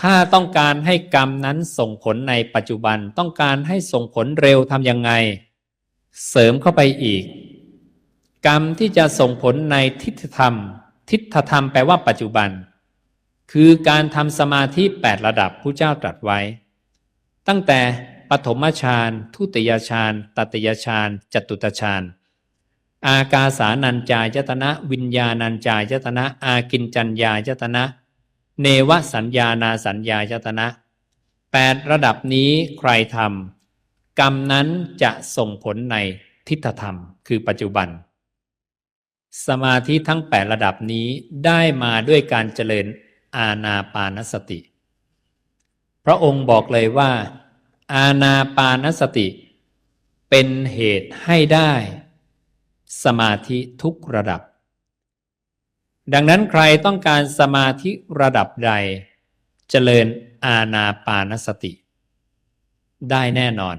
ถ้าต้องการให้กรรมนั้นส่งผลในปัจจุบันต้องการให้ส่งผลเร็วทำยังไง เสริมเข้าไปอีก กรรมที่จะส่งผลในทิฏฐธรรม ทิฏฐธรรมแปลว่าปัจจุบัน คือการทำสมาธิแปดระดับผู้เจ้าตรัสไว้ ตั้งแต่ปฐมฌานทุติยฌานตติยฌานจตุตฌานอากาสานัญจายตนะ วิญญาณัญจายตนะ อากินจัญญายตนะ เนวสัญญานาสัญญายตนะแปดระดับนี้ใครทำกรรมนั้นจะส่งผลในทิฏฐธรรม คือปัจจุบัน สมาธิทั้งแปดระดับนี้ได้มาด้วยการเจริญอาณาปานสติ พระองค์บอกเลยว่า อาณาปานสติ เป็นเหตุให้ได้ สมาธิทุกระดับ ดังนั้นใครต้องการสมาธิระดับใด เจริญอาณาปานสติ ได้แน่นอน